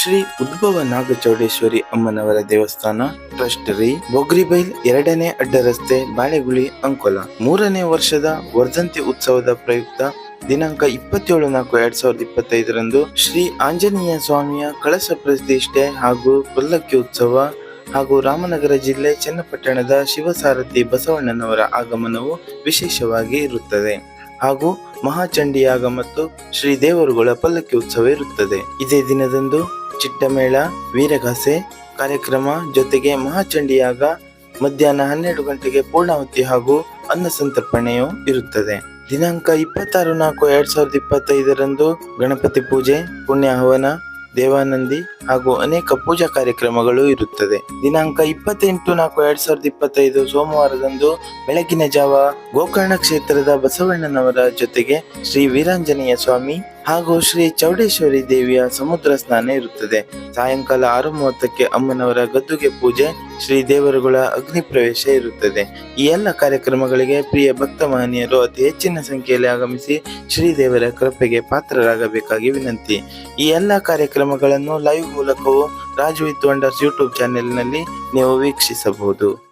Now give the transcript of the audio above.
ಶ್ರೀ ಉದ್ಭವ ನಾಗಚೌಡೇಶ್ವರಿ ಅಮ್ಮನವರ ದೇವಸ್ಥಾನ ಟ್ರಸ್ಟರಿ ಬೊಗ್ರಿಬೈಲ್ ಎರಡನೇ ಅಡ್ಡ ರಸ್ತೆ ಬಾಳೆಗುಳಿ, ಅಂಕೋಲ. ಮೂರನೇ ವರ್ಷದ ವರ್ಧಂತಿ ಉತ್ಸವದ ಪ್ರಯುಕ್ತ ದಿನಾಂಕ ಇಪ್ಪತ್ತೇಳು ನಾಲ್ಕು ಎರಡ್ ಸಾವಿರದ ಇಪ್ಪತ್ತೈದರಂದು ಶ್ರೀ ಆಂಜನೇಯ ಸ್ವಾಮಿಯ ಕಳಸ ಪ್ರತಿಷ್ಠೆ ಹಾಗೂ ಪಲ್ಲಕ್ಕಿ ಉತ್ಸವ ಹಾಗೂ ರಾಮನಗರ ಜಿಲ್ಲೆ ಚನ್ನಪಟ್ಟಣದ ಶಿವಸಾರಥಿ ಬಸವಣ್ಣನವರ ಆಗಮನವು ವಿಶೇಷವಾಗಿ ಇರುತ್ತದೆ. ಹಾಗೂ ಮಹಾಚಂಡಿಯಾಗ ಮತ್ತು ಶ್ರೀ ದೇವರುಗಳ ಪಲ್ಲಕ್ಕಿ ಉತ್ಸವ ಇರುತ್ತದೆ. ಇದೇ ದಿನದಂದು ಚಿಟ್ಟಮೇಳ, ವೀರಗಾಸೆ ಕಾರ್ಯಕ್ರಮ ಜೊತೆಗೆ ಮಹಾಚಂಡಿಯಾಗ ಮಧ್ಯಾಹ್ನ ಹನ್ನೆರಡು ಗಂಟೆಗೆ ಪೂರ್ಣಾಹುತಿ ಹಾಗೂ ಅನ್ನ ಸಂತರ್ಪಣೆಯು ಇರುತ್ತದೆ. ದಿನಾಂಕ ಇಪ್ಪತ್ತಾರು ನಾಲ್ಕು ಎರಡ್ ಸಾವಿರದ ಇಪ್ಪತ್ತೈದರಂದು ಗಣಪತಿ ಪೂಜೆ ಪುಣ್ಯ ಹವನ ದೇವಾನಂದಿ ಹಾಗೂ ಅನೇಕ ಪೂಜಾ ಕಾರ್ಯಕ್ರಮಗಳು ಇರುತ್ತದೆ. ದಿನಾಂಕ ಇಪ್ಪತ್ತೆಂಟು ನಾಲ್ಕು ಎರಡ್ ಸಾವಿರದ ಇಪ್ಪತ್ತೈದು ಸೋಮವಾರದಂದು ಬೆಳಗಿನ ಜಾವ ಗೋಕರ್ಣ ಕ್ಷೇತ್ರದ ಬಸವಣ್ಣನವರ ಜೊತೆಗೆ ಶ್ರೀ ವೀರಾಂಜನೇಯ ಸ್ವಾಮಿ ಹಾಗೂ ಶ್ರೀ ಚೌಡೇಶ್ವರಿ ದೇವಿಯ ಸಮುದ್ರ ಸ್ನಾನ ಇರುತ್ತದೆ. ಸಾಯಂಕಾಲ ಆರು ಮೂವತ್ತಕ್ಕೆ ಅಮ್ಮನವರ ಗದ್ದುಗೆ ಪೂಜೆ ಶ್ರೀ ದೇವರುಗಳ ಅಗ್ನಿ ಪ್ರವೇಶ ಇರುತ್ತದೆ. ಈ ಎಲ್ಲ ಕಾರ್ಯಕ್ರಮಗಳಿಗೆ ಪ್ರಿಯ ಭಕ್ತ ಮಹನೀಯರು ಅತಿ ಹೆಚ್ಚಿನ ಸಂಖ್ಯೆಯಲ್ಲಿ ಆಗಮಿಸಿ ಶ್ರೀ ದೇವರ ಕೃಪೆಗೆ ಪಾತ್ರರಾಗಬೇಕಾಗಿ ವಿನಂತಿ. ಈ ಎಲ್ಲ ಕಾರ್ಯಕ್ರಮಗಳನ್ನು ಲೈವ್ ಮೂಲಕವೂ ರಾಜು ವಿತ್ ವಂಡರ್ಸ್ ಯೂಟ್ಯೂಬ್ ಚಾನೆಲ್ನಲ್ಲಿ ನೀವು ವೀಕ್ಷಿಸಬಹುದು.